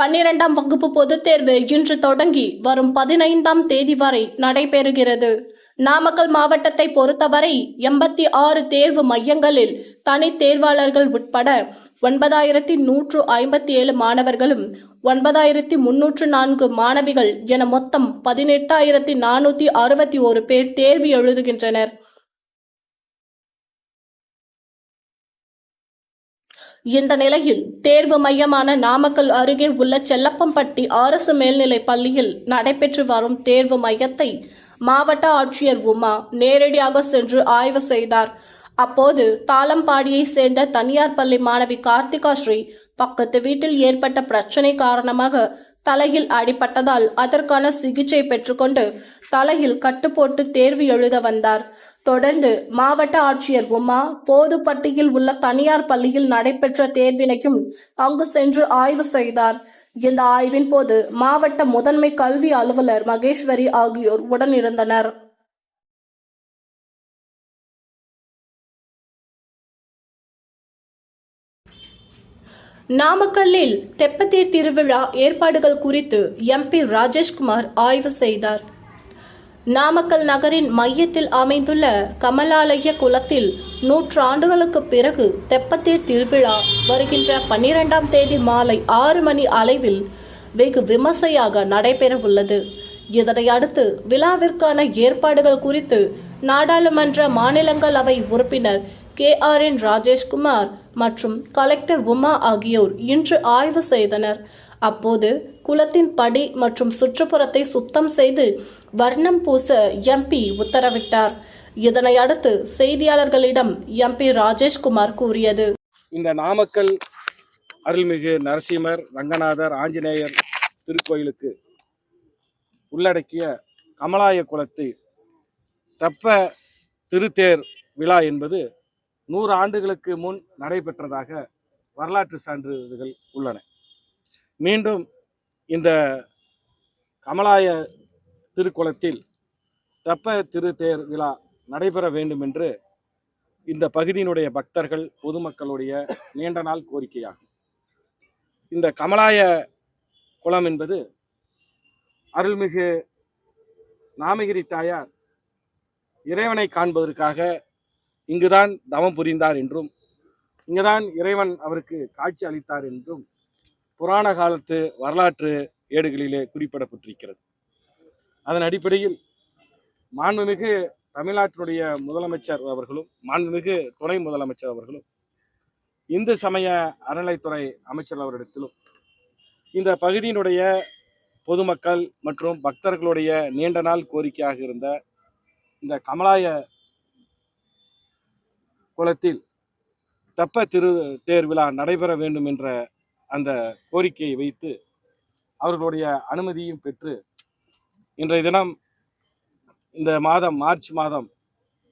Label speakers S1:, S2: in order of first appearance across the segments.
S1: பன்னிரெண்டாம் வகுப்பு பொதுத் தேர்வு இன்று தொடங்கி வரும் பதினைந்தாம் தேதி வரை நடைபெறுகிறது. நாமக்கல் மாவட்டத்தை பொறுத்தவரை எண்பத்தி ஆறு தேர்வு மையங்களில் தனி தேர்வாளர்கள் உட்பட ஒன்பதாயிரத்தி நூற்று ஐம்பத்தி ஏழு மாணவர்களும் ஒன்பதாயிரத்தி முன்னூற்று நான்கு மாணவிகள் என மொத்தம் பதினெட்டாயிரத்தி நானூற்றி அறுபத்தி ஒரு பேர் தேர்வு எழுதுகின்றனர். இந்த நிலையில் தேர்வு மையமான நாமக்கல் அருகே உள்ள செல்லப்பம்பட்டி அரசு மேல்நிலை பள்ளியில் நடைபெற்று வரும் தேர்வு மையத்தை மாவட்ட ஆட்சியர் உமா நேரடியாக சென்று ஆய்வு செய்தார். அப்போது தாளம்பாடியை சேர்ந்த தனியார் பள்ளி மாணவி கார்த்திகா ஸ்ரீ பக்கத்து வீட்டில் ஏற்பட்ட பிரச்சனை காரணமாக தலையில் அடிபட்டதால் அதற்கான சிகிச்சை பெற்றுக்கொண்டு தலையில் கட்டு போட்டு தேர்வு எழுத வந்தார். தொடர்ந்து மாவட்ட ஆட்சியர் உமா போதுப்பட்டியில் உள்ள தனியார் பள்ளியில் நடைபெற்ற தேர்வினையும் அங்கு சென்று ஆய்வு செய்தார். இந்த ஆய்வின் போது மாவட்ட முதன்மை கல்வி அலுவலர் மகேஸ்வரி ஆகியோர் உடனிருந்தனர். நாமக்கல்லில் தெப்பத்தீர் திருவிழா ஏற்பாடுகள் குறித்து எம்பி ராஜேஷ்குமார் ஆய்வு செய்தார். நாமக்கல் நகரின் மையத்தில் அமைந்துள்ள கமலாலய குளத்தில் நூற்றாண்டுகளுக்கு பிறகு தெப்பத்தீர் திருவிழா வருகின்ற பன்னிரெண்டாம் தேதி மாலை ஆறு மணி அளவில் வெகு விமர்சையாக நடைபெறவுள்ளது. இதனை அடுத்து விழாவிற்கான ஏற்பாடுகள் குறித்து நாடாளுமன்ற மாநிலங்களவை உறுப்பினர் கே ஆர் என் ராஜேஷ்குமார் மற்றும் கலெக்டர் உமா ஆகியோர் இன்று ஆய்வு செய்தனர். அப்போது குளத்தின் படி மற்றும் சுற்றுப்புறத்தை சுத்தம் செய்து வர்ணம் பூச எம்பி உத்தரவிட்டார். இதனை அடுத்து செய்தியாளர்களிடம் எம்பி ராஜேஷ்குமார் கூறியது.
S2: இந்த நாமக்கல் அருள்மிகு நரசிம்மர் ரங்கநாதர் ஆஞ்சநேயர் திருக்கோயிலுக்கு உள்ளடக்கிய கமலாய குலத்து தப்ப திருத்தேர் விழா என்பது நூறு ஆண்டுகளுக்கு முன் நடைபெற்றதாக வரலாற்று சான்றிதழ்கள் உள்ளன. மீண்டும் இந்த கமலாய திருக்குளத்தில் தெப்ப திருத்தேர் விழா நடைபெற வேண்டும் என்று இந்த பகுதியினுடைய பக்தர்கள் பொதுமக்களுடைய நீண்ட நாள் கோரிக்கையாகும். இந்த கமலாய குளம் என்பது அருள்மிகு நாமகிரி தாயார் இறைவனை காண்பதற்காக இங்குதான் தவம் புரிந்தார் என்றும் இங்குதான் இறைவன் அவருக்கு காட்சி அளித்தார் என்றும் புராண காலத்து வரலாற்று ஏடுகளிலே குறிப்பிடப்பட்டிருக்கிறது. அதன் அடிப்படையில் மாண்புமிகு தமிழ்நாட்டினுடைய முதலமைச்சர் அவர்களும் மாண்புமிகு துணை முதலமைச்சர் அவர்களும் இந்து சமய அறநிலைத்துறை அமைச்சர் அவரிடத்திலும் இந்த பகுதியினுடைய பொதுமக்கள் மற்றும் பக்தர்களுடைய நீண்ட நாள் கோரிக்கையாக இருந்த இந்த கமலாய குளத்தில் தப்ப திரு தேர் விழா நடைபெற வேண்டும் என்ற அந்த கோரிக்கையை வைத்து அவர்களுடைய அனுமதியும் பெற்று இன்றைய தினம் இந்த மாதம் மார்ச் மாதம்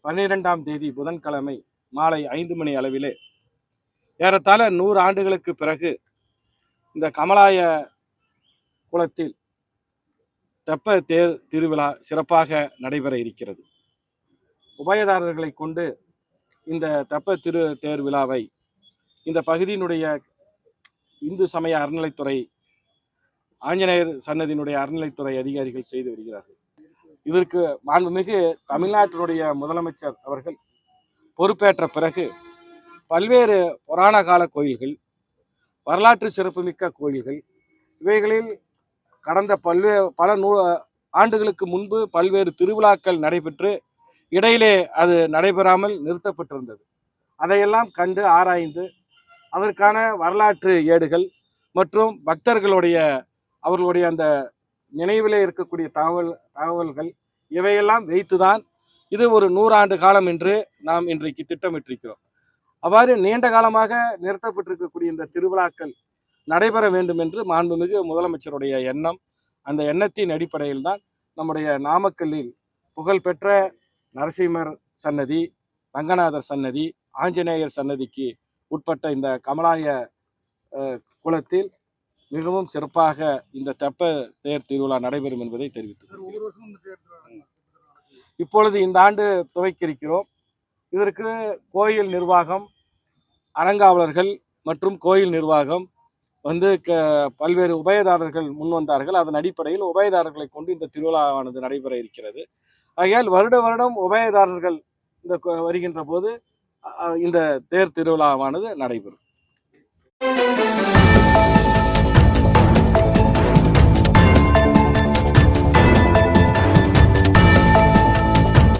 S2: பன்னிரெண்டாம் தேதி புதன்கிழமை மாலை ஐந்து மணி அளவிலே ஏறத்தாழ நூறு ஆண்டுகளுக்கு பிறகு இந்த கமலாய குளத்தில் தெப்ப தேர் திருவிழா சிறப்பாக நடைபெற இருக்கிறது. உபயதாரர்களை கொண்டு இந்த தெப்ப திரு தேர் விழாவை இந்த பகுதியினுடைய இந்து சமய அறநிலைத்துறை ஆஞ்சநேயர் சன்னதியினுடைய அறநிலைத்துறை அதிகாரிகள் செய்து வருகிறார்கள். இதற்கு மாண்புமிகு தமிழ்நாட்டினுடைய முதலமைச்சர் அவர்கள் பொறுப்பேற்ற பிறகு பல்வேறு புராண கால கோயில்கள் வரலாற்று சிறப்புமிக்க கோயில்கள் இவைகளில் கடந்த பல்வே பல நூ ஆண்டுகளுக்கு முன்பு பல்வேறு திருவிழாக்கள் நடைபெற்று இடையிலே அது நடைபெறாமல் நிறுத்தப்பட்டிருந்தது. அதையெல்லாம் கண்டு ஆராய்ந்து அதற்கான வரலாற்று ஏடுகள் மற்றும் பக்தர்களுடைய அவர்களுடைய அந்த நினைவிலே இருக்கக்கூடிய தகவல் தகவல்கள் இவையெல்லாம் வைத்துதான் இது ஒரு நூறாண்டு காலம் என்று நாம் இன்றைக்கு திட்டமிட்டிருக்கிறோம். அவ்வாறு நீண்ட காலமாக நிறுத்தப்பட்டிருக்கக்கூடிய இந்த திருவிழாக்கள் நடைபெற வேண்டும் என்று மாண்புமிகு முதலமைச்சருடைய எண்ணம் அந்த எண்ணத்தின் அடிப்படையில் தான் நம்முடைய நாமக்கல்லில் புகழ்பெற்ற நரசிம்மர் சன்னதி ரங்கநாதர் சன்னதி ஆஞ்சநேயர் சன்னதிக்கு உட்பட்ட இந்த கமலாய குளத்தில் மிகவும் சிறப்பாக இந்த தெப்ப தேர் திருவிழா நடைபெறும் என்பதை தெரிவித்தது இப்பொழுது இந்த ஆண்டு துவக்கியிருக்கிறோம். இதற்கு கோயில் நிர்வாகம் அறங்காவலர்கள் மற்றும் கோயில் நிர்வாகம் வந்து க பல்வேறு உபயதாரர்கள் முன் வந்தார்கள் அதன் அடிப்படையில் உபயதாரர்களை கொண்டு இந்த திருவிழாவானது நடைபெற இருக்கிறது. ஆகையால் வருட வருடம் உபயதாரர்கள் இந்த வருகின்ற போது இந்த தேர் திருவிழாவானது நடைபெறும்.